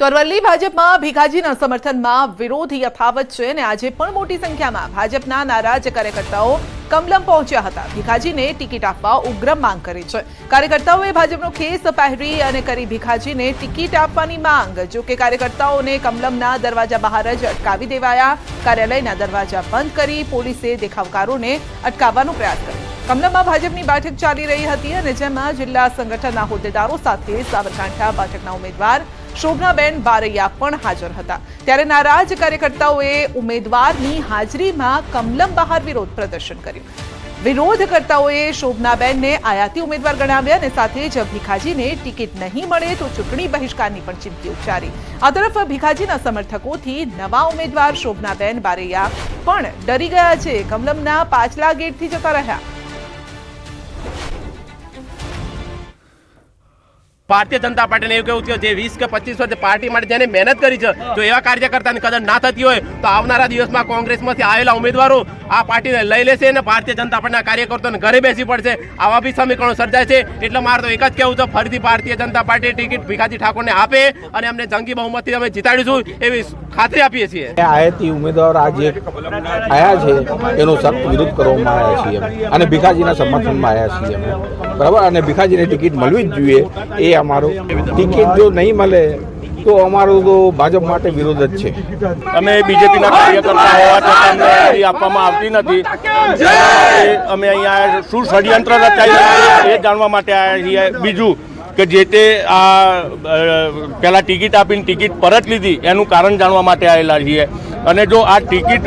તો અરવલ્લી ભાજપમાં ભીખાજીના સમર્થનમાં વિરોધ યથાવત છે અને આજે પણ મોટી સંખ્યામાં ભાજપના નારાજ કાર્યકર્તાઓ કમલમ પહોંચ્યા હતા. ભીખાજીને ટિકિટ આપવા ઉગ્ર માંગ કરી છે. કાર્યકર્તાઓએ ભાજપનો ખેસ પહેરી અને કરી ભીખાજીને ટિકિટ આપવાની માંગ. જો કે કાર્યકર્તાઓને કમલમના દરવાજા બહાર જ અટકાવી દેવાયા. કાર્યાલયના દરવાજા બંધ કરી પોલીસે દેખાવકારોને અટકાવવાનો પ્રયાસ કર્યો. કમલમમાં ભાજપની બેઠક ચાલી રહી હતી અને જેમાં જિલ્લા સંગઠનના હોદ્દેદારો સાથે સાબરકાંઠા બેઠકના ઉમેદવાર શોભનાબેન બારૈયા પણ હાજર હતા. ત્યારે નારાજ કાર્યકર્તાઓએ ઉમેદવારની હાજરીમાં કમલમ બહાર વિરોધ પ્રદર્શન કર્યું. વિરોધકર્તાઓએ શોભનાબેનને આયાતી ઉમેદવાર ગણાવ્યા અને સાથે જ ભીખાજીને ટિકિટ નહીં મળે તો ચૂંટણી બહિષ્કારની પણ ચીમકી ઉચ્ચારી. આ તરફ ભીખાજીના સમર્થકોથી નવા ઉમેદવાર શોભનાબેન બારૈયા પણ ડરી ગયા છે. કમલમના પાછલા ગેટથી જતા રહ્યા. ભારતીય જનતા પાર્ટીને એવું કેવું છે જે વીસ કે પચીસ વર્ષ પાર્ટી માટે જેને મહેનત કરી છે, જો એવા કાર્યકર્તાની કદર ના થતી હોય, તો આવનારા દિવસમાં કોંગ્રેસમાંથી આવેલા ઉમેદવારો આ પાર્ટીને લઈ લેશે અને ભારતીય જનતા પાર્ટીના કાર્યકર્તાઓને ઘરે બેસી પડશે. આવા બી સમીકરણો સર્જાય છે. એટલે મારે તો એક જ કહેવું છે, ફરીથી ભારતીય જનતા પાર્ટી ટિકિટ ભીખાજી ઠાકોરને આપે અને અમને જંગી બહુમતથી અમે જીતાડીશું એવી ખાતરી આપીએ છીએ. આયાતી ઉમેદવાર આજે આવ્યા છે, એનો સખ્ત વિરોધ કરવામાં આવ્યા છીએ. અને ભીખાજીના સમર્થનમાં આવ્યા છીએ બરાબર? અને ભીખાજીને ટિકિટ મળવી જ જોઈએ. એ અમારો ટિકિટ જો નહીં મળે તો અમારો તો ભાજપ માટે વિરોધ જ છે. અમે બીજેપીના કાર્યકર્તા હોવા છતાં અમને આપવામાં આવતી નથી. અમે અહીંયા શું ષડયંત્ર રચાઈ એ જાણવા માટે આવ્યા છીએ. બીજું કે જે તે આ પહેલાં પેલા ટિકિટ આપીને ટિકિટ પરત લીધી એનું કારણ જાણવા માટે આવેલા છીએ. અને જો આ ટિકિટ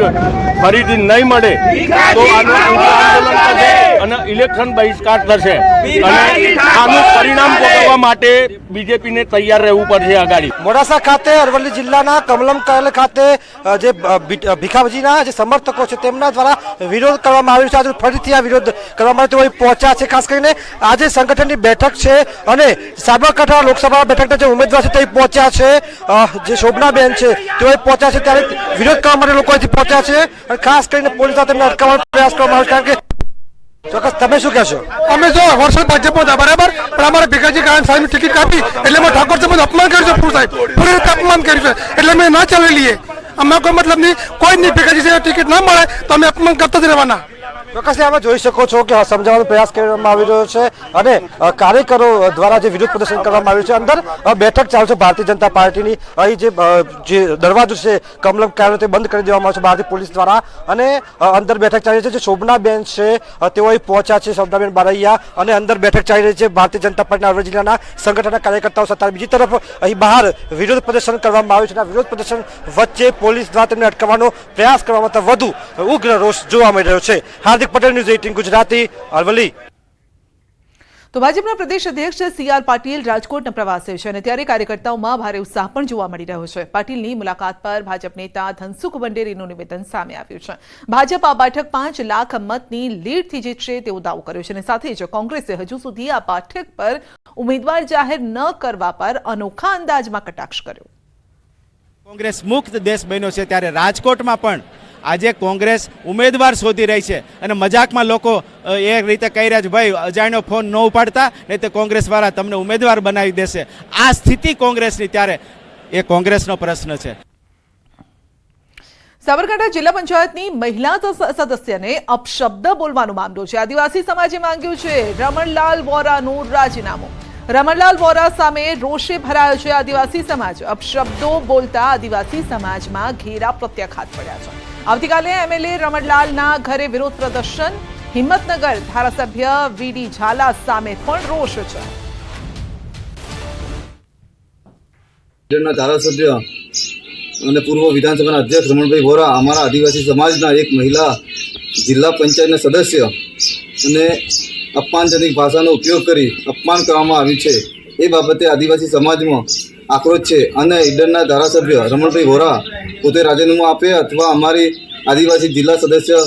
ફરીથી નહીં મળે, તો અને ઇલેક્શન બહિષ્કાર થશે. અને આનું પરિણામ ભોગવવા માટે બીજેપીને તૈયાર રહેવું પડશે આગાડી. મોડાસા ખાતે, અરવલ્લી જિલ્લાના કમલમ કાર્યાલય ખાતે જે ભીખાજીના જે સમર્થકો છે, તેમના દ્વારા વિરોધ કરવામાં આવ્યો છે. આજે ફરીથી આ વિરોધ કરવામાં આવ્યો. તેઓ પહોંચ્યા છે. ખાસ કરીને આજે સંગઠનની બેઠક છે અને સાબરકાંઠા લોકસભા બેઠકના જે ઉમેદવાર છે, તે પહોંચ્યા છે. જે શોભનાબેન છે, તેઓ પહોંચ્યા છે. ત્યારે વિરોધ કરવા માટે લોકો અહીંથી પહોંચ્યા છે ખાસ કરીને પોલીસ દ્વારા અટકાવવાનો પ્રયાસ કરવામાં આવે કારણ કે ચોક્કસ તમે શું કહેશો? અમે જો વર્ષો ભાજપમાં હતા, બરાબર? પણ અમારે ભીખાજી કાયમ સાહેબની ટિકિટ કાપી, એટલે અમે ઠાકોર સાહેબ અપમાન કર્યું છે, પૂરું સાહેબ. પૂરી રીતે અપમાન કર્યું છે. એટલે અમે ના ચાલી લઈએ. અમે કોઈ મતલબ નહીં કોઈ નહીં ભીખાજી સાહેબ ટિકિટ ના મળે, તો અમે અપમાન કરતા જ રહેવાના. ચોક્કસ આમાં જોઈ શકો છો કે સમજાવવાનો પ્રયાસ કરવામાં આવી રહ્યો છે અને કાર્યકરો દ્વારા જે વિરોધ પ્રદર્શન કરવામાં આવ્યું છે, અંદર બેઠક ચાલુ છે ભારતીય જનતા પાર્ટીની. અહીં જે જે દરવાજો છે, કમલમ કાર્ય તે બંધ કરી દેવામાં આવ્યો છે ભારતીય પોલીસ દ્વારા. અને અંદર બેઠક ચાલી રહી છે જે શોભનાબેન છે તેઓ અહીં પહોંચ્યા છે, શોભનાબેન બારૈયા. અને અંદર બેઠક ચાલી રહી છે ભારતીય જનતા પાર્ટીના અરવલ્લી જિલ્લાના સંગઠનના કાર્યકર્તાઓ સાથે. બીજી તરફ અહીં બહાર વિરોધ પ્રદર્શન કરવામાં આવ્યું છે અને વિરોધ પ્રદર્શન વચ્ચે પોલીસ દ્વારા તેમને અટકાવવાનો પ્રયાસ કરવામાં વધુ ઉગ્ર રોષ જોવા મળી રહ્યો છે. હાર્દિક પટેલ ન્યૂઝ એઇટીન ગુજરાતી અરવલી તો ભાજપના પ્રદેશ અધ્યક્ષ સી આર પાટીલ રાજકોટના પ્રવાસે છે અને ત્યારે કાર્યકર્તાઓમાં ભારે ઉત્સાહ પણ જોવા મળી રહ્યો છે. પાટીલની મુલાકાત પર ભાજપ નેતા ધનસુખ બંડેરીનું નિવેદન સામે આવ્યું છે. ભાજપ આ બેઠક પાંચ લાખ મતની લીડથી જીતશે તેવો દાવો કર્યો છે અને સાથે જ કોંગ્રેસે હજુ સુધી આ બેઠક પર ઉમેદવાર જાહેર ન કરવા પર અનોખા અંદાજમાં કટાક્ષ કર્યો. કોંગ્રેસ મુક્ત દેશ બન્યો છે ત્યારે રાજકોટમાં પણ આજે કોંગ્રેસ ઉમેદવાર શોધી રહી છે અને મજાકમાં લોકો એ રીતે કહી રહ્યા છે, ભાઈ, અજાણ્યો ફોન ન ઉપાડતા, નહીં તો કોંગ્રેસવાળા તમને ઉમેદવાર બનાવી દેશે. આ સ્થિતિ કોંગ્રેસની ત્યારે, એ કોંગ્રેસનો પ્રશ્ન છે. સાબરકાંઠા જિલ્લા પંચાયતની મહિલા સદસ્યને અપશબ્દ બોલવાનો મામલો છે. આદિવાસી સમાજે માંગ્યું છે રમણલાલ વોરાનું રાજીનામું. રમણલાલ વોરા સામે રોષે ભરાયો છે આદિવાસી સમાજ. અપશબ્દો બોલતા આદિવાસી સમાજમાં ઘેરા પ્રત્યાઘાત પડ્યા છે. આવતીકાલે એમએલએ રમણલાલના ઘરે વિરોધ પ્રદર્શન. હિંમતનગર ધારાસભ્ય વીડી ઝાલા સામે પણ રોષ છે. ધારાસભ્ય અને પૂર્વ વિધાનસભાના અધ્યક્ષ રમણભાઈ વોરા અમારા આદિવાસી સમાજના એક મહિલા જિલ્લા પંચાયતના સદસ્ય અને અપમાનજનક ભાષાનો ઉપયોગ કરી અપમાન કરવામાં આવ્યું છે. એ બાબતે આદિવાસી સમાજમાં આક્રોશ છે. અને ઈડરના ધારાસભ્ય રમણભાઈ વોરા પોતે રાજીનામું આપે અથવા અમારી આદિવાસી જિલ્લા સદસ્ય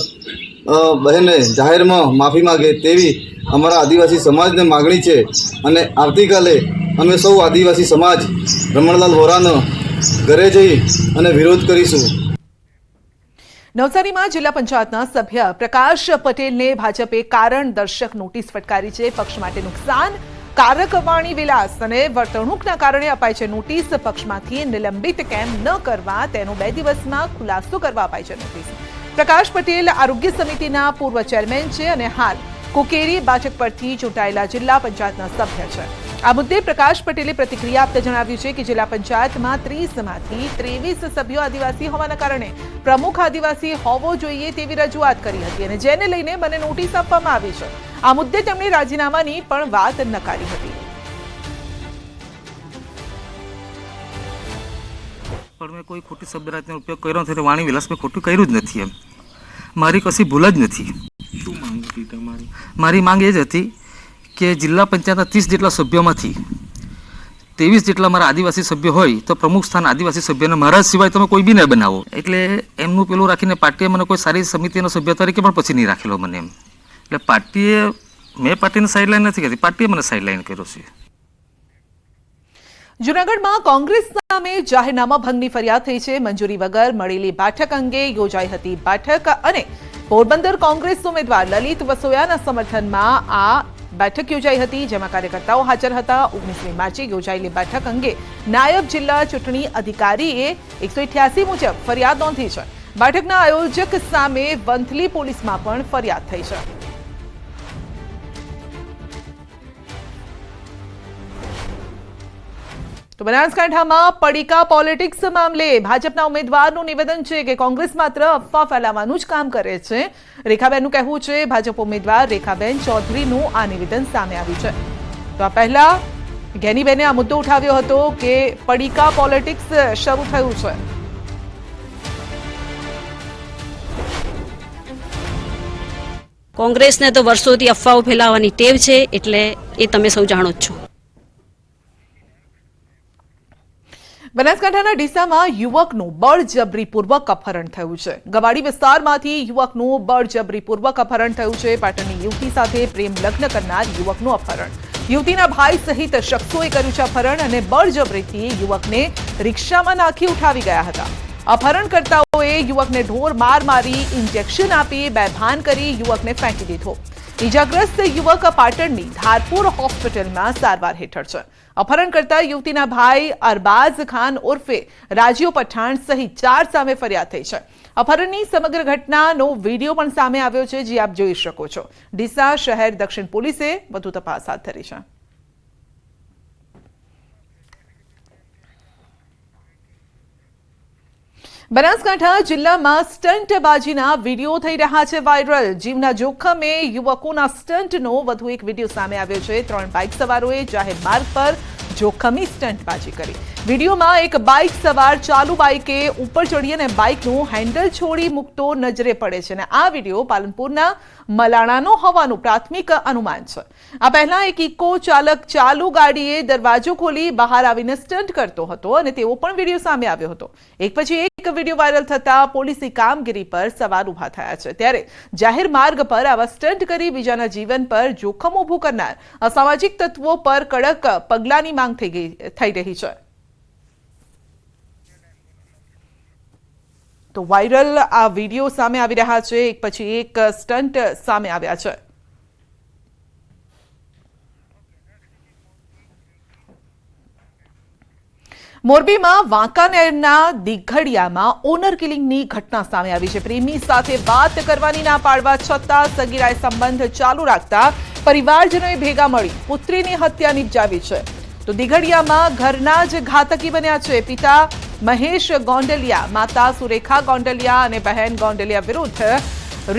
બહેને જાહેરમાં માફી માગે તેવી અમારા આદિવાસી સમાજને માગણી છે. અને આવતીકાલે અમે સૌ આદિવાસી સમાજ રમણલાલ વોરાનો ઘરે જઈ અને વિરોધ કરીશું. નવસારીમાં જિલ્લા પંચાયતના સભ્ય પ્રકાશ પટેલને ભાજપે કારણ દર્શક નોટિસ ફટકારી છે. પક્ષ માટે નુકસાન કારકવાણી વિલાસ અને વર્તણૂકના કારણે અપાય છે નોટિસ. પક્ષમાંથી નિલંબિત કેમ ન કરવા તેનો બે દિવસમાં ખુલાસો કરવા અપાય છે નોટિસ. પ્રકાશ પટેલ આરોગ્ય સમિતિના પૂર્વ ચેરમેન છે અને હાલ કુકેરી બાચક પરથી ચૂંટાયેલા જિલ્લા પંચાયતના સભ્ય છે. આ મુદ્દે પ્રકાશ પટેલે પ્રતિક્રિયા આપતા જણાવ્યું છે કે જિલ્લા પંચાયતમાં ત્રીસમાંથી ત્રેવીસ સભ્યો આદિવાસી હોવાના કારણે પ્રમુખ આદિવાસી હોવો જોઈએ તેવી રજૂઆત કરી હતી અને જેને લઈને મને નોટિસ આપવામાં આવી છે. આ મુદ્દે તેમણે રાજીનામાની પણ વાત નકારી હતી. પણ મેં કોઈ ખોટી શબ્દરાજનો ઉપયોગ કર્યો નથી વાણી વિલાસ મેં ખોટું કર્યું જ નથી એમ. મારી કશી ભૂલ જ નથી. શું માંગ હતી તમારી? મારી માંગ એ જ હતી કે જિલ્લા પંચાયતના ત્રીસ જેટલા સભ્યોમાંથી ત્રેવીસ જેટલા મારા આદિવાસી સભ્યો હોય તો પ્રમુખ સ્થાન આદિવાસી સભ્યને મારા સિવાય તમે કોઈ બી ન બનાવો. એટલે એમનું પેલું રાખીને પાર્ટીએ મને કોઈ સારી સમિતિનો સભ્ય તરીકે પણ પછી નહીં રાખેલો મને એમ. એટલે પાર્ટીએ, મેં પાર્ટીને સાઇડલાઇન નથી કરી, પાર્ટીએ મને સાઇડલાઇન કર્યો છે. જૂનાગઢમાં કોંગ્રેસ સામે જાહેરનામા ભંગની ફરિયાદ થઈ છે. મંજૂરી વગર મળેલી બેઠક અંગે યોજાઈ હતી બેઠક અને પોરબંદર કોંગ્રેસ ઉમેદવાર લલિત વસોયાના સમર્થનમાં આ બેઠક યોજાઈ હતી, જેમાં કાર્યકર્તાઓ હાજર હતા. ઓગણીસમી માર્ચે યોજાયેલી બેઠક અંગે નાયબ જિલ્લા ચૂંટણી અધિકારીએ એકસો મુજબ ફરિયાદ નોંધી છે. બેઠકના આયોજક સામે વંથલી પોલીસમાં પણ ફરિયાદ થઈ છે. તો બનાસકાંઠામાં પડીકા પોલિટિક્સ મામલે ભાજપના ઉમેદવારનું નિવેદન છે કે કોંગ્રેસ માત્ર અફવા ફેલાવવાનું જ કામ કરે છે. રેખાબેનનું કહેવું છે, ભાજપ ઉમેદવાર રેખાબેન ચૌધરીનું આ નિવેદન સામે આવ્યું છે. તો આ પહેલા ઘેનીબેને આ મુદ્દો ઉઠાવ્યો હતો કે પડીકા પોલિટિક્સ શરૂ થયું છે. કોંગ્રેસને તો વર્ષોથી અફવાઓ ફેલાવવાની ટેવ છે, એટલે એ તમે સૌ જાણો જ છો. બનાસકાંઠાના ડીસામાં યુવકનું બળજબરીપૂર્વક અપહરણ થયું છે. ગવાડી વિસ્તારમાંથી યુવકનું બળજબરીપૂર્વક અપહરણ થયું છે. પાટણની યુવતી સાથે પ્રેમ લગ્ન કરનાર યુવકનું અપહરણ. યુવતીના ભાઈ સહિત શખ્સોએ કર્યું છે અપહરણ અને બળજબરીથી યુવકને રિક્ષામાં નાખી ઉઠાવી ગયા હતા. અપહરણકર્તાઓએ યુવકને ઢોર માર મારી ઇન્જેક્શન આપી બેભાન કરી યુવકને ફેંકી દીધો. ઇજાગ્રસ્ત યુવક પાટણની ધારપુર હોસ્પિટલમાં સારવાર હેઠળ છે. અપહરણ કરતા યુવતીના ભાઈ અરબાઝ ખાન ઉર્ફે રાજીવ પઠાણ સહિત ચાર સામે ફરિયાદ થઈ છે. અપહરણની સમગ્ર ઘટનાનો વીડિયો પણ સામે આવ્યો છે, જે આપ જોઈ શકો છો. ડીસા શહેર દક્ષિણ પોલીસે વધુ તપાસ હાથ ધરી છે. બનાસકાંઠા જિલ્લામાં સ્ટંટબાજીના વીડિયો થઈ રહ્યા છે વાયરલ. જીવના જોખમે યુવકોના સ્ટંટનો વધુ એક વીડિયો સામે આવ્યો છે. ત્રણ બાઇક સવારોએ જાહેર માર્ગ પર જોખમી સ્ટંટબાજી કરી. વિડીયોમાં એક બાઇક સવાર ચાલુ બાઇકે ઉપર ચડી અને બાઇકનું હેન્ડલ છોડી મૂકતો નજરે પડે છે અને આ વીડિયો પાલનપુરના મલાણાનો હોવાનું પ્રાથમિક અનુમાન છે. આ પહેલા એક ઇકો ચાલક ચાલુ ગાડીએ દરવાજો ખોલી બહાર આવીને સ્ટન્ટ કરતો હતો અને તેવો પણ વીડિયો સામે આવ્યો હતો. એક પછી એક વીડિયો વાયરલ થતા પોલીસની કામગીરી પર સવાલ ઊભા થયા છે. ત્યારે જાહેર માર્ગ પર આવા સ્ટન્ટ કરી બીજાના જીવન પર જોખમ ઊભું કરનાર અસામાજિક તત્વો પર કડક પગલાંની માંગ થઈ ગઈ, થઈ રહી છે. તો વાયરલ આ વીડિયો સામે આવી રહ્યા છે. એક પછી એક સ્ટન્ટ સામે આવ્યા છે. મોરબીમાં વાંકાનેરના દીઘડિયામાં ઓનર કિલિંગની ઘટના સામે આવી છે. પ્રેમી સાથે વાત કરવાની ના પાડવા છતાં સગીરાએ સંબંધ ચાલુ રાખતા પરિવારજનોએ ભેગા મળી પુત્રીની હત્યા નિપજાવી છે. તો દીઘડિયામાં ઘરના જ ઘાતકી બન્યા છે. પિતા મહેશ ગોંડલિયા, માતા સુરેખા ગોંડલિયા અને બહેન ગોંડલિયા વિરુદ્ધ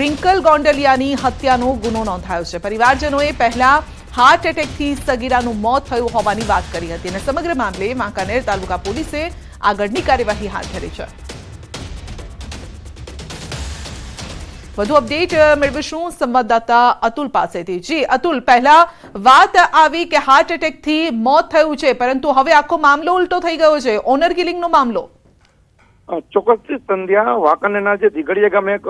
રિંકલ ગોંડલિયાની હત્યાનો ગુનો નોંધાયો છે. પરિવારજનોએ પહેલા હાર્ટ એટેકથી સગીરાનું મોત થયું હોવાની વાત કરી હતી અને સમગ્ર મામલે વાંકાનેર તાલુકા પોલીસે આગળની કાર્યવાહી હાથ ધરી છે. વધુ અપડેટ મેળવીશું સંવાદદાતા અતુલ પાસેથી. જી, અતુલ, પહેલા વાત આવી કે હાર્ટ એટેકથી મોત થયું છે, પરંતુ હવે આખો મામલો ઉલટો થઈ ગયો છે. ઓનર કિલિંગનો મામલો. ચોક્કસથી સંધ્યા, વાંકાનેરના જે દિગડીયા ગામે એક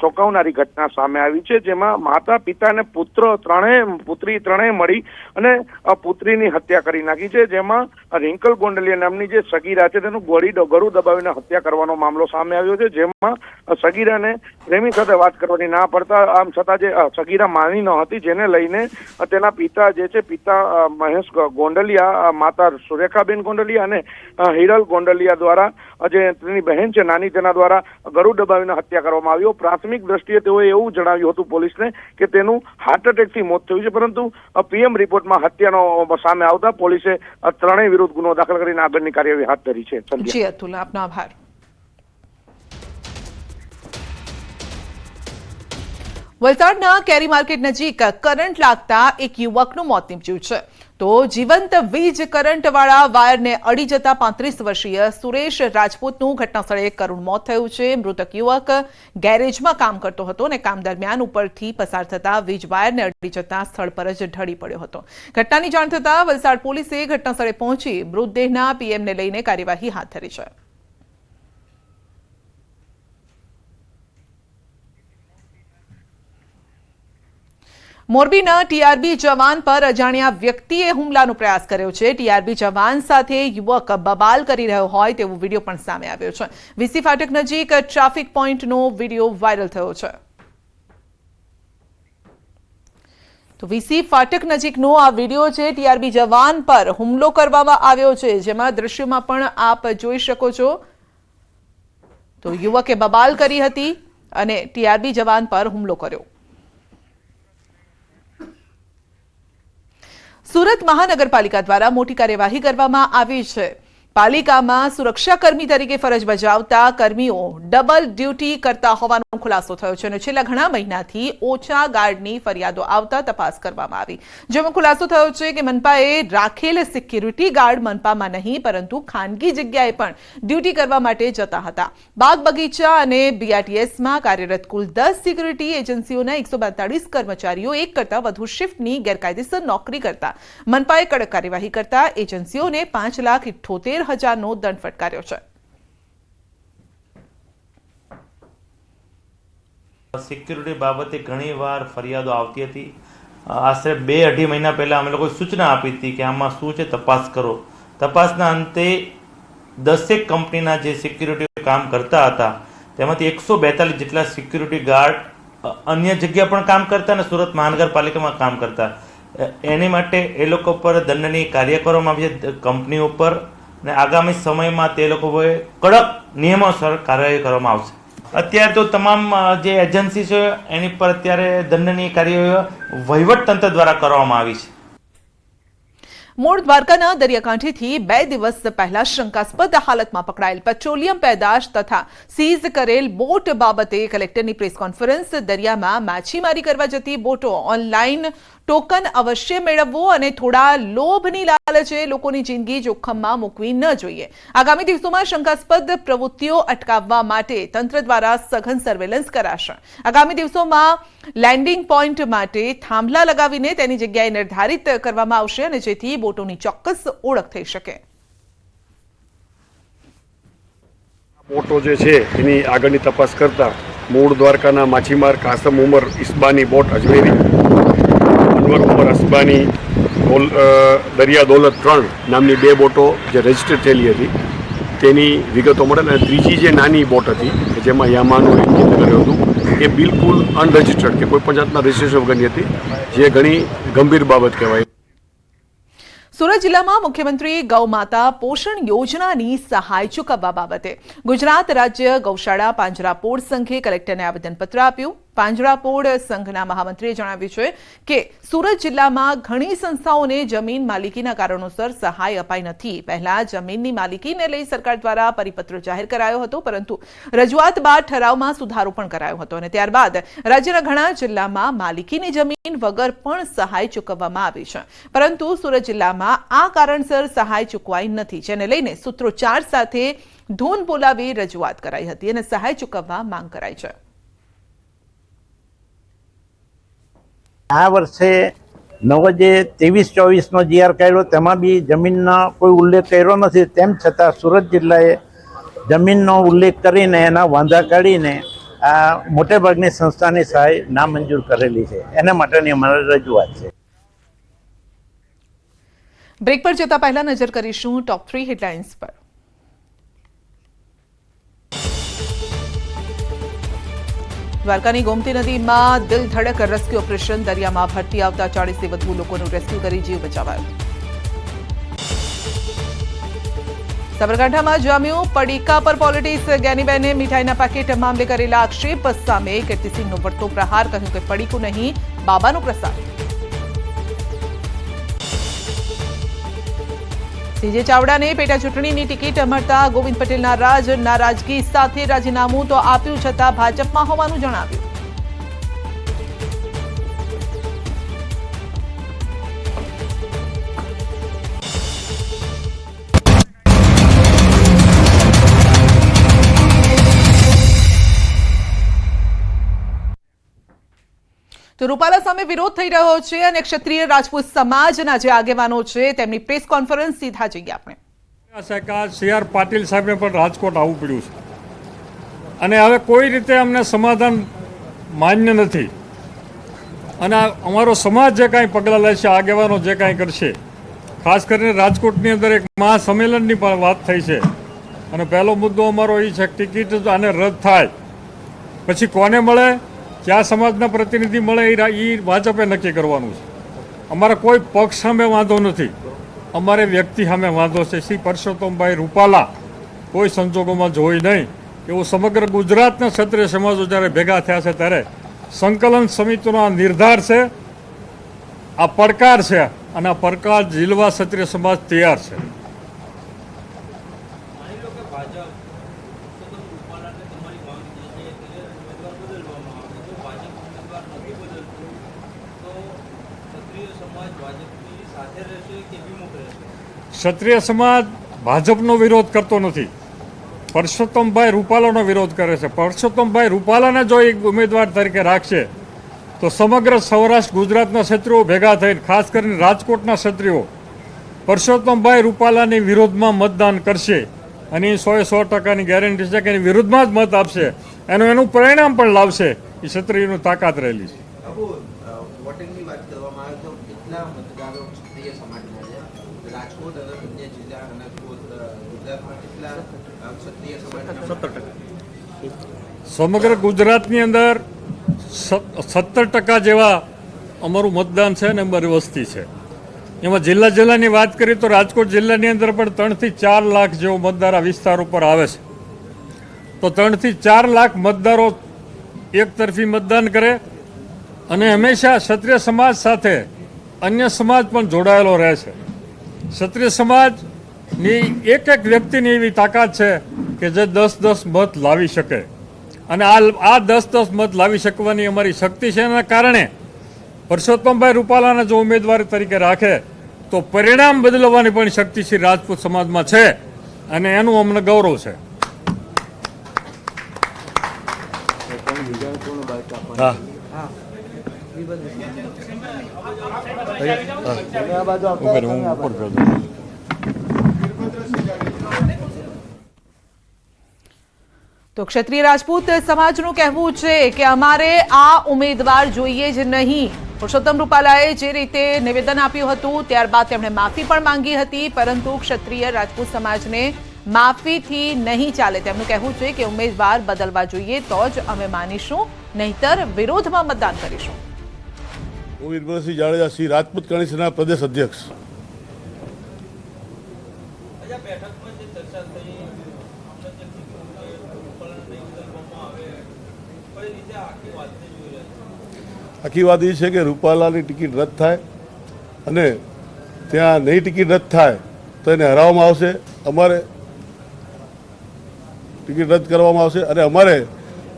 ચોંકાવનારી ઘટના સામે આવી છે, જેમાં માતા, પિતા અને પુત્ર ત્રણેય, પુત્રી ત્રણેય મળી અને પુત્રીની હત્યા કરી નાખી છે, જેમાં રિંકલ ગોંડલિયા નામની જે સગીરા છે, તેનું ગોળી ગળું દબાવીને હત્યા કરવાનો મામલો સામે આવ્યો છે, જેમાં સગીરાને પ્રેમી સાથે વાત કરવાની ના પડતા, આમ છતાં જે સગીરા માની ન હતી, જેને લઈને તેના પિતા જે છે, પિતા મહેશ ગોંડલિયા માતા સુરેખાબેન ગોંડલિયા અને હિરલ ગોંડલિયા દ્વારા જે તેની બહેન છે, નાની તેના દ્વારા ગળું દબાવીને હત્યા કરવામાં આવ્યો પ્રાથમિક દ્રષ્ટિએ તેઓએ એવું જણાવ્યું હતું પોલીસને કે તેનું હાર્ટ એટેકથી મોત થયું છે, પરંતુ પીએમ રિપોર્ટમાં હત્યાનો સામે આવતા પોલીસે ત્રણેય વિરુદ્ધ ગુનો દાખલ કરીને આગળની કાર્યવાહી હાથ ધરી છે. અતુલ, આપનો આભાર. વલસાડના કેરી માર્કેટ નજીક કરંટ લાગતા એક યુવકનું મોત નીપજ્યું છે. તો જીવંત વીજ કરંટવાળા વાયરને અડી જતા પાંત્રીસ વર્ષીય સુરેશ રાજપૂતનું ઘટનાસ્થળે કરુણ મોત થયું છે. મૃતક યુવક ગેરેજમાં કામ કરતો હતો અને કામ દરમિયાન ઉપરથી પસાર થતા વીજ વાયરને અડી જતા સ્થળ પર જ ઢળી પડ્યો હતો. ઘટનાની જાણ થતાં વલસાડ પોલીસે ઘટનાસ્થળે પહોંચી મૃતદેહના પીએમને લઈને કાર્યવાહી હાથ ધરી છે. મોરબીના ટીઆરબી જવાન પર અજાણ્યા વ્યક્તિએ હુમલાનો પ્રયાસ કર્યો છે. ટીઆરબી જવાન સાથે યુવક બબાલ કરી રહ્યો હોય તેવો વીડિયો પણ સામે આવ્યો છે. વીસી ફાટક નજીક ટ્રાફિક પોઈન્ટનો વીડિયો વાયરલ થયો છે. તો વીસી ફાટક નજીકનો આ વીડિયો છે. ટીઆરબી જવાન પર હુમલો કરવામાં આવ્યો છે. જેમાં દ્રશ્યમાં પણ આપ જોઈ શકો છો. તો યુવકે બબાલ કરી હતી અને ટીઆરબી જવાન પર હુમલો કર્યો. સુરત મહાનગરપાલિકા દ્વારા મોટી કાર્યવાહી કરવામાં આવી છે. પાલિકામાં સુરક્ષાકર્મી તરીકે ફરજ બજાવતા કર્મીઓ ડબલ ડ્યુટી કરતા હોવાનો ખુલાસો થયો છે અને છેલ્લા ઘણા મહિનાથી ઓછા ગાર્ડની ફરિયાદો આવતા તપાસ કરવામાં આવી. જેમાં ખુલાસો થયો છે કે મનપાએ રાખેલ સિક્યુરિટી ગાર્ડ મનપામાં નહીં, પરંતુ ખાનગી જગ્યાએ પણ ડ્યુટી કરવા માટે જતા હતા. બાગ બગીચા અને બીઆરટીએસમાં કાર્યરત કુલ દસ સિક્યુરિટી એજન્સીઓના એકસો કર્મચારીઓ એક કરતાં વધુ શિફ્ટની ગેરકાયદેસર નોકરી કરતા. મનપાએ કડક કાર્યવાહી કરતા એજન્સીઓને પાંચ લાખ ઇઠ્ઠોતેર હજારનો દંડ ફટકાર્યો છે. સિક્યુરિટી બાબતે ઘણીવાર ફરિયાદો આવતી હતી. આશરે બે અઢી મહિના પહેલાં અમે લોકોએ સૂચના આપી હતી કે આમાં શું છે, તપાસ કરો. તપાસના અંતે દસેક કંપનીના જે સિક્યુરિટી કામ કરતા હતા, તેમાંથી એકસો બેતાલીસ જેટલા સિક્યુરિટી ગાર્ડ અન્ય જગ્યા પણ કામ કરતા અને સુરત મહાનગરપાલિકામાં કામ કરતા. એની માટે એ લોકો પર દંડની કાર્ય કરવામાં આવી છે. કંપની ઉપર અને આગામી સમયમાં તે લોકોએ કડક નિયમોસર કાર્યવાહી કરવામાં આવશે. અત્યારે તો તમામ જે એજન્સી છે, એની પર અત્યારે દંડનીય કાર્યવાહી વહીવટ તંત્ર દ્વારા કરવામાં આવી છે. મૂળ દ્વારકાના દરિયાકાંઠેથી બે દિવસ પહેલા શંકાસ્પદ હાલતમાં પકડાયેલ પેટ્રોલિયમ પેદાશ તથા સીઝ કરેલ બોટ બાબતે કલેક્ટરની પ્રેસ કોન્ફરન્સ દરિયામાં માછીમારી કરવા જતી બોટો ઓનલાઈન ટોકન અવશ્ય મેળવવું અને થોડા લોભની લાલચે લોકોની જિંદગી જોખમમાં મૂકવી ન જોઈએ. આગામી દિવસોમાં શંકાસ્પદ પ્રવૃત્તિઓ અટકાવવા માટે તંત્ર દ્વારા સઘન સર્વેલન્સ કરાશે. આગામી દિવસોમાં લેન્ડિંગ પોઈન્ટ માટે થાંભલા લગાવીને તેની જગ્યાએ નિર્ધારિત કરવામાં આવશે અને જેથી બોટોની ચોક્કસ ઓળખ થઈ શકે. બોટો જે છે, એની આગળની તપાસ કરતા મૂળ દ્વારકાના માછીમાર કાસમ ઉમર ઇસ્બાની બોટ અજમેરી, અનવર ઉમર અસ્બાની દરિયા દોલત ત્રણ નામની બે બોટો જે રજિસ્ટર થયેલી હતી, તેની વિગતો મળે અને ત્રીજી જે નાની બોટ હતી, કે જેમાં યામાનું એન્જિન કર્યું હતું, એ બિલકુલ અનરજિસ્ટર્ડ કે કોઈ પણ જાતના રજિસ્ટ્રેશન વગરની હતી, જે ઘણી ગંભીર બાબત કહેવાય. સુરત જિલ્લામાં મુખ્યમંત્રી ગૌ માતા પોષણ યોજનાની સહાય ચૂકવવા બાબતે ગુજરાત રાજ્ય ગૌશાળા પાંજરાપોળ સંઘે કલેક્ટરને આવેદનપત્ર આપ્યું. પાંજરાપોળ સંઘના મહામંત્રીએ જણાવ્યું છે કે સુરત જિલ્લામાં ઘણી સંસ્થાઓને જમીન માલિકીના કારણોસર સહાય અપાઈ નથી. પહેલા જમીનની માલિકીને લઈ સરકાર દ્વારા પરિપત્ર જાહેર કરાયો હતો, પરંતુ રજૂઆત બાદ ઠરાવમાં સુધારો પણ કરાયો હતો અને ત્યારબાદ રાજ્યના ઘણા જિલ્લામાં માલિકીની જમીન વગર પણ સહાય ચૂકવવામાં આવી છે. પરંતુ સુરત જિલ્લામાં આ કારણસર સહાય ચૂકવાઈ નથી, જેને લઈને સૂત્રોચ્ચાર સાથે ધૂન બોલાવી રજૂઆત કરાઈ હતી અને સહાય ચૂકવવા માંગ કરાઈ છે. આ વર્ષે નવો જે ત્રેવીસ, ચોવીસનો જીઆર કાઢ્યો. તેમાં બી જમીનનો કોઈ ઉલ્લેખ કર્યો નથી. તેમ છતાં સુરત જિલ્લાએ જમીનનો ઉલ્લેખ કરીને એના વાંધા કાઢીને આ મોટે ભાગની સંસ્થાની સહાય નામંજૂર કરેલી છે. એના માટેની અમારી રજૂઆત છે. બ્રેક પર જતા પહેલા નજર કરીશું ટોપ થ્રી હેડલાઇન્સ પર. દ્વારકાની ગોમતી નદીમાં દિલ રેસ્ક્યુ ઓપરેશન, દરિયામાં ભરતી આવતા ચાળીસથી વધુ લોકોનું રેસ્ક્યુ કરી જીવ બચાવાયો. સાબરકાંઠામાં જામ્યું પડીકા પર પોલિટિક્સ જ્ઞાનીબેને મીઠાઈના પેકેટ મામલે કરેલા આક્ષેપ સામે કીર્તિસિંહનો વળતો પ્રહાર, કહ્યું કે પડીકું નહીં, બાબાનો પ્રસાદ. સીજે ચાવડાને પેટા ચૂંટણીની ટિકિટ મળતા ગોવિંદ પટેલના રાજ નારાજગી સાથે રાજીનામું તો આપ્યું છતાં ભાજપમાં હોવાનું જણાવ્યું. તો રૂપાલા સામે વિરોધ થઈ રહ્યો છે અને ક્ષત્રિય રાજપૂત સમાજના જે આગેવાનો છે તેમની પ્રેસ કોન્ફરન્સ સીધા જઈએ આપણે. સરકાર સી આર પાટીલ સાહેબને પણ રાજકોટ આવવું પડ્યું છે. અને હવે કોઈ રીતે અમને સમાધાન માન્ય નથી. અને અમારો સમાજ જે કાંઈ પગલાં લેશે, આગેવાનો જે કાંઈ કરશે, ખાસ કરીને રાજકોટની અંદર એક મહાસંમેલનની પણ વાત થઈ છે. અને પહેલો મુદ્દો અમારો એ છે ટિકિટ આને રદ થાય. પછી કોને મળે? કયા સમાજના પ્રતિનિધિ મળે એ ભાજપે નક્કી કરવાનું છે. અમારે કોઈ પક્ષ સામે વાંધો નથી. અમારે વ્યક્તિ સામે વાંધો છે. શ્રી પરસોત્તમભાઈ રૂપાલા કોઈ સંજોગોમાં જોઈ નહીં. એવું સમગ્ર ગુજરાતના ક્ષત્રિય સમાજો જ્યારે ભેગા થયા છે ત્યારે સંકલન સમિતિનો આ નિર્ધાર છે, આ પડકાર છે અને આ પડકાર ઝીલવા ક્ષત્રિય સમાજ તૈયાર છે. ક્ષત્રિય સમાજ ભાજપનો વિરોધ કરતો નથી. પરસોત્તમભાઈ રૂપાલાનો વિરોધ કરે છે. પરસોત્તમભાઈ રૂપાલાને જો એક ઉમેદવાર તરીકે રાખશે, તો સમગ્ર સૌરાષ્ટ્ર ગુજરાતના ક્ષત્રિયો ભેગા થઈને, ખાસ કરીને રાજકોટના ક્ષત્રિયો પરસોત્તમભાઈ રૂપાલાની વિરોધમાં મતદાન કરશે અને એ સોએ સો ટકાની ગેરંટી છે કે એની વિરુદ્ધમાં જ મત આપશે. એનું એનું પરિણામ પણ લાવશે. એ ક્ષત્રિયનું તાકાત રહેલી છે. સમગ્ર ગુજરાતની અંદર સત્તર ટકા જેવા અમારું મતદાન છે અને અમારી વસ્તી છે. એમાં જિલ્લા જિલ્લાની વાત કરીએ તો રાજકોટ જિલ્લાની અંદર પણ ત્રણથી ચાર લાખ જેવો મતદાર આ વિસ્તાર ઉપર આવે છે. તો ત્રણથી ચાર લાખ મતદારો એક તરફી મતદાન કરે અને હંમેશા ક્ષત્રિય સમાજ સાથે અન્ય સમાજ પણ જોડાયેલો રહે છે. ક્ષત્રિય સમાજની એક એક વ્યક્તિની એવી તાકાત છે કે જે દસ દસ મત લાવી શકે. અને આ આ દસ દસ મત લાવી શકવાની અમારી શક્તિ છે એના કારણે પરસોત્તમભાઈ રૂપાલાને જો ઉમેદવાર તરીકે રાખે તો પરિણામ બદલવાની પણ શક્તિ શ્રી રાજપૂત સમાજમાં છે અને એનું અમને ગૌરવ છે. હા. ઉપર હું. ઉપર કરું છું. તો ક્ષત્રિય રાજપૂત સમાજનું કહેવું છે કે અમારે આ ઉમેદવાર જોઈએ જ નહીં. પુરુષોત્તમ રૂપાલાએ જે રીતે નિવેદન આપ્યું હતું ત્યારબાદ તેમણે માફી પણ માંગી હતી પરંતુ ક્ષત્રિય રાજપૂત સમાજને માફીથી નહીં ચાલે. તેમનું કહેવું છે કે ઉમેદવાર બદલવા જોઈએ તો જ અમે માનીશું નહીતર વિરોધમાં મતદાન કરીશું. હું વીરભદ્રસિંહ જાડેજા શ્રી રાજપૂત કણિસના પ્રદેશ અધ્યક્ષ. આખી વાત એ છે કે રૂપાલાની ટિકિટ રદ થાય અને ત્યાં નહીં ટિકિટ રદ થાય તો એને હરાવવામાં આવશે. અમારે ટિકિટ રદ કરવામાં આવશે અને અમારે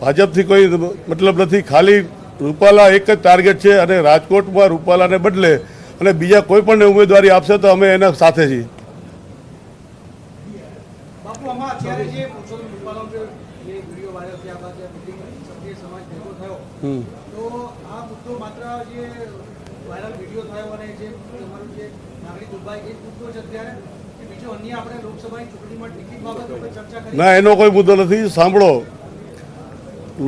ભાજપથી કોઈ મતલબ નથી. ખાલી રૂપાલા એક જ ટાર્ગેટ છે અને રાજકોટમાં રૂપાલાને બદલે અને બીજા કોઈ પણ ઉમેદવારી આપશે તો અમે એના સાથે છીએ બાપુ આમાં અત્યારે જે પુરુષોત્તમ રૂપાલાનો જે જે વીડિયો વાયરલ થયા બાદ જે મિટિંગ ક્ષત્રિય સમાજ ભેગો થયો તો આ મુદ્દો માત્ર જે વાયરલ વીડિયો થયો અને જે તમારું જે નાગરિક દુભાઈ એ મુદ્દો છે અત્યારે કે બીજા જો અન્ય આપણે લોકસભાની ચૂંટણીમાં ટિકિટ બાબતે કોઈ ના એનો કોઈ મુદ્દો નથી. સાંભળો.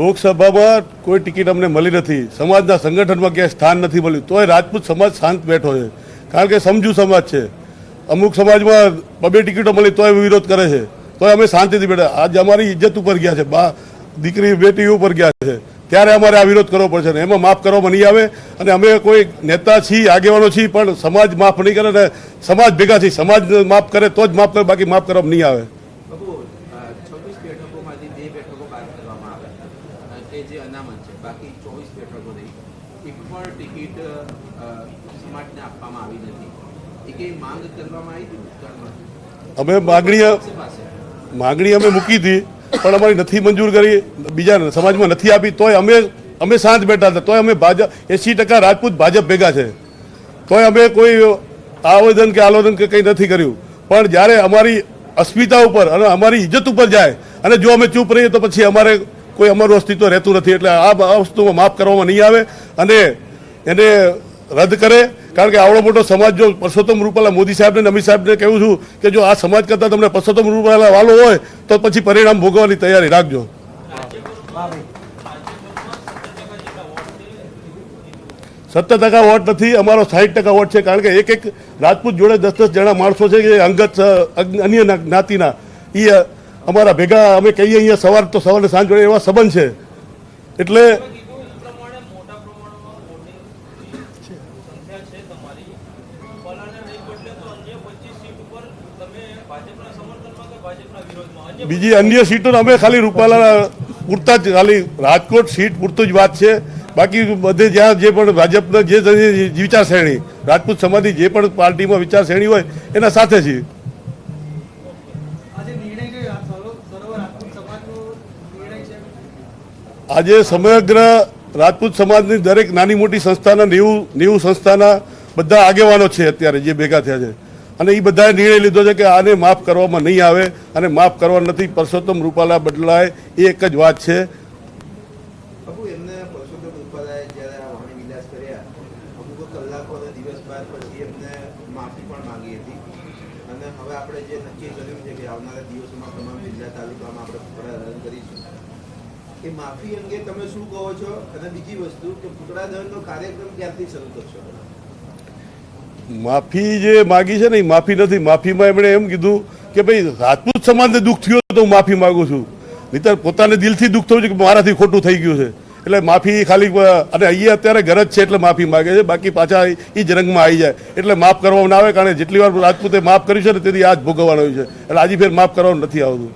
લોકસભામાં કોઈ ટિકિટ અમને મળી નથી. સમાજના સંગઠનમાં ક્યાંય સ્થાન નથી મળ્યું. તોય રાજપૂત સમાજ શાંત બેઠો છે. કારણ કે સમજુ સમાજ છે. અમુક સમાજમાં બબે ટિકિટો મળી તોય વિરોધ કરે છે. તોય અમે શાંતિથી બેઠા. આજે અમારી ઇજ્જત ઉપર ગયા છે. બા દીકરી બેટી ઉપર ગયા છે. ત્યારે અમારે આ વિરોધ કરવો પડશે ને. એમાં માફ કરવામાં નહીં આવે અને અમે કોઈ નેતા છીએ આગેવાનો છીએ પણ સમાજ માફ નહીં કરે ને સમાજ ભેગા છીએ. સમાજ માફ કરે તો જ માફ કરે બાકી માફ કરવામાં નહીં આવે. અમે માગણી માગણી અમે મૂકી હતી. પણ અમારી નથી મંજૂર કરી બીજા સમાજમાં નથી આપી, તોય અમે અમે શાંત બેઠા હતા તોય અમે ભાજપ એસી ટકા રાજપૂત ભાજપ ભેગા છે. તોય અમે કોઈ આવેદન કે આલોદન કે કંઈ નથી કર્યું. પણ જ્યારે અમારી અસ્મિતા ઉપર અને અમારી ઇજ્જત ઉપર જાય, અને જો અમે ચૂપ રહીએ તો પછી અમારે કોઈ અમારું અસ્તિત્વ રહેતું નથી. એટલે આ વસ્તુમાં માફ કરવામાં નહીં આવે અને એને રદ કરે. કારણ કે આવડો મોટો સમાજ જો પરસોત્તમ રૂપાલા મોદી સાહેબને અમિત સાહેબને કહું છું કે જો આ સમાજ કરતાં તમને પરસોત્તમ રૂપાલા વાલો હોય, તો પછી પરિણામ ભોગવવાની તૈયારી રાખજો. સત્તર ટકા વોટ નથી, અમારો સાઠ ટકા વોટ છે, કારણ કે એક એક રાજપૂત જોડે દસ દસ જણા માણસો છે કે અંગત અન્ય જ્ઞાતિના. એ અમારા ભેગા અમે કહીએ, અહીંયા સવાર તો સવારે સાંજ જોડે એવા સંબંધ છે. એટલે બીજી અન્ય સીટો અમે ખાલી રૂપાલા પૂરતા જ ખાલી રાજકોટ સીટ પૂરતું જ વાત છે. બાકી બધે જ્યાં જે પણ ભાજપના જે વિચારશ્રેણી રાજપૂત સમાજની જે પણ પાર્ટીમાં વિચારશ્રેણી હોય એના સાથે છે? આજે સમગ્ર રાજપૂત સમાજની દરેક નાની મોટી સંસ્થાના નેવું નેવું સંસ્થાના બધા આગેવાનો છે અત્યારે જે ભેગા થયા છે. અને એ બધાએ નિર્ણય લીધો છે કે આને માફ કરવામાં નહીં આવે અને માફ કરવા નથી. પરસોત્તમ રૂપાલા બદલાય, એ એક જ વાત છે. એ માફી અંગે તમે શું કહો છો? અને બીજી વસ્તુ, કે દહનનો કાર્યક્રમ ક્યારથી શરૂ કરશો માફી જે માગી છે ને એ માફી નથી. માફીમાં એમણે એમ કીધું કે ભાઈ રાજપૂત સમાજને દુઃખ થયું તો હું માફી માંગુ છું. નહીતર પોતાને દિલથી દુઃખ થયું છે કે મારાથી ખોટું થઈ ગયું છે. એટલે માફી ખાલી, અને અહીંયા અત્યારે ગરજ છે એટલે માફી માગે છે. બાકી પાછા એ જ રંગમાં આવી જાય. એટલે માફ કરવામાં આવે, કારણ કે જેટલી વાર રાજપૂતે માફ કર્યું છે ને તેથી આજ જ ભોગવવાનું છે. એટલે આજે ફેર માફ કરવાનું નથી આવતું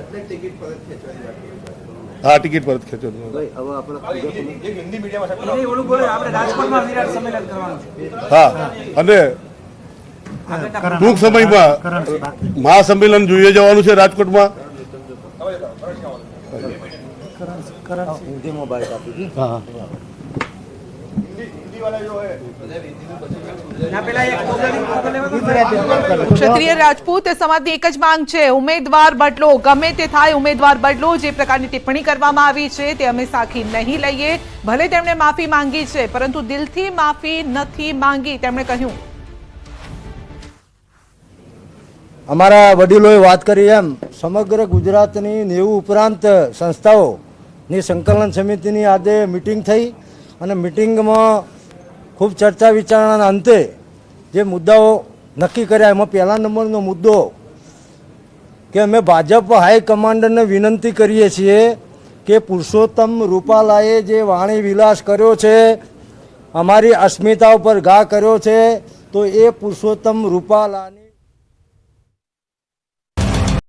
એટલે ટિકિટ પરત ખેંચવાની વાત કરી હા ટિકિટ પરત ખેંચવાનું હા અને ટૂંક સમયમાં મહાસંમેલન જોઈએ જવાનું છે રાજકોટમાં. ક્ષત્રિય રાજપૂત સમાજની એક જ માંગ છે. ઉમેદવાર બદલો. ગમે તે થાય ઉમેદવાર બદલો. જે પ્રકારની ટિપ્પણી કરવામાં આવી છે તે અમે સાખી નહીં લઈએ. ભલે તેમણે માફી માંગી છે પરંતુ દિલથી માફી નથી માંગી તેમણે કહ્યું. અમારા વડીલોએ વાત કરી એમ સમગ્ર ગુજરાતની નેવું ઉપરાંત સંસ્થાઓની સંકલન સમિતિની આજે મિટિંગ થઈ અને મિટિંગમાં ખૂબ ચર્ચા વિચારણાના અંતે જે મુદ્દાઓ નક્કી કર્યા, એમાં પહેલા નંબરનો મુદ્દો કે અમે ભાજપ હાઈકમાન્ડરને વિનંતી કરીએ છીએ કે પુરુષોત્તમ રૂપાલાએ જે વાણી વિલાસ કર્યો છે, અમારી અસ્મિતા ઉપર ઘા કર્યો છે, તો એ પુરુષોત્તમ રૂપાલાની